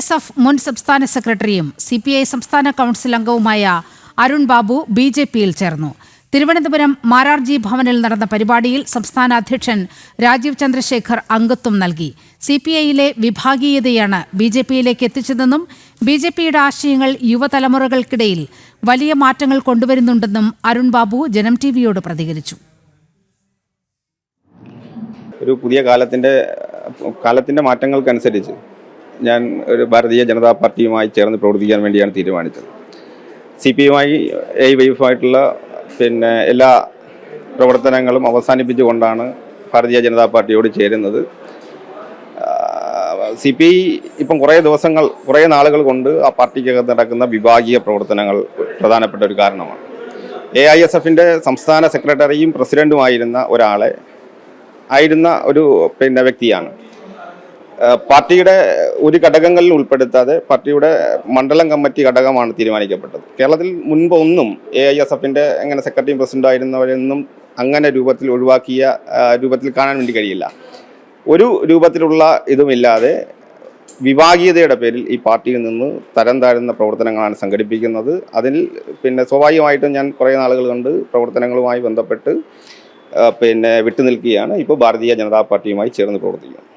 S F മുൻ സംസ്ഥാന സെക്രട്ടറിയും സി പി ഐ സംസ്ഥാന കൗൺസിൽ അംഗവുമായ അരുൺ ബാബു ബി ജെ പിയിൽ ചേർന്നു. തിരുവനന്തപുരം മാരാർജി ഭവനിൽ നടന്ന പരിപാടിയിൽ സംസ്ഥാന അധ്യക്ഷൻ രാജീവ് ചന്ദ്രശേഖർ അംഗത്വം നൽകി. സി പി ഐയിലെ വിഭാഗീയതയാണ് ബി ജെ പിയിലേക്ക് എത്തിച്ചതെന്നും ബി ജെ പിയുടെ ആശയങ്ങൾ യുവതലമുറകൾക്കിടയിൽ വലിയ മാറ്റങ്ങൾ കൊണ്ടുവരുന്നുണ്ടെന്നും അരുൺ ബാബു ജനം ടി വിയോട് പ്രതികരിച്ചു. ഒരു പുതിയ കാലത്തിന്റെ കാലത്തിന്റെ മാറ്റങ്ങൾക്കനുസരിച്ച് ഞാൻ ഒരു ഭാരതീയ ജനതാ പാർട്ടിയുമായി ചേർന്ന് പ്രവർത്തിക്കാൻ വേണ്ടിയാണ് തീരുമാനിച്ചത്. സി പി യുമായി എ വൈഫായിട്ടുള്ള പിന്നെ എല്ലാ പ്രവർത്തനങ്ങളും അവസാനിപ്പിച്ചുകൊണ്ടാണ് ഭാരതീയ ജനതാ പാർട്ടിയോട് ചേരുന്നത്. സി പി ഐ ഇപ്പം കുറേ ദിവസങ്ങൾ കുറേ നാളുകൾ കൊണ്ട് ആ പാർട്ടിക്കകത്ത് നടക്കുന്ന വിഭാഗീയ പ്രവർത്തനങ്ങൾ പ്രധാനപ്പെട്ട ഒരു കാരണമാണ്. എ ഐ എസ് എഫിന്റെ സംസ്ഥാന സെക്രട്ടറിയും പ്രസിഡന്റുമായിരുന്ന ഒരാളെ ആയിരുന്ന ഒരു പിന്നെ വ്യക്തിയാണ് പാർട്ടിയുടെ ഒരു ഘടകങ്ങളിൽ ഉൾപ്പെടുത്താതെ പാർട്ടിയുടെ മണ്ഡലം കമ്മിറ്റി ഘടകമാണ് തീരുമാനിക്കപ്പെട്ടത്. കേരളത്തിൽ മുൻപ് ഒന്നും എ ഐ എസ് എഫിന്റെ അങ്ങനെ സെക്രട്ടറി പ്രസിഡന്റ് ആയിരുന്നവരൊന്നും അങ്ങനെ രൂപത്തിൽ ഒഴിവാക്കിയ രൂപത്തിൽ കാണാൻ വേണ്ടി കഴിയില്ല. ഒരു രൂപത്തിലുള്ള ഇതുമില്ലാതെ വിഭാഗീയതയുടെ പേരിൽ ഈ പാർട്ടിയിൽ നിന്ന് തരം താഴ്ന്ന പ്രവർത്തനങ്ങളാണ് സംഘടിപ്പിക്കുന്നത്. അതിൽ പിന്നെ സ്വാഭാവികമായിട്ടും ഞാൻ കുറേ നാളുകൾ കണ്ട് പ്രവർത്തനങ്ങളുമായി ബന്ധപ്പെട്ട് പിന്നെ വിട്ടുനിൽക്കുകയാണ്. ഇപ്പോൾ ഭാരതീയ ജനതാ പാർട്ടിയുമായി ചേർന്ന് പ്രവർത്തിക്കുന്നത്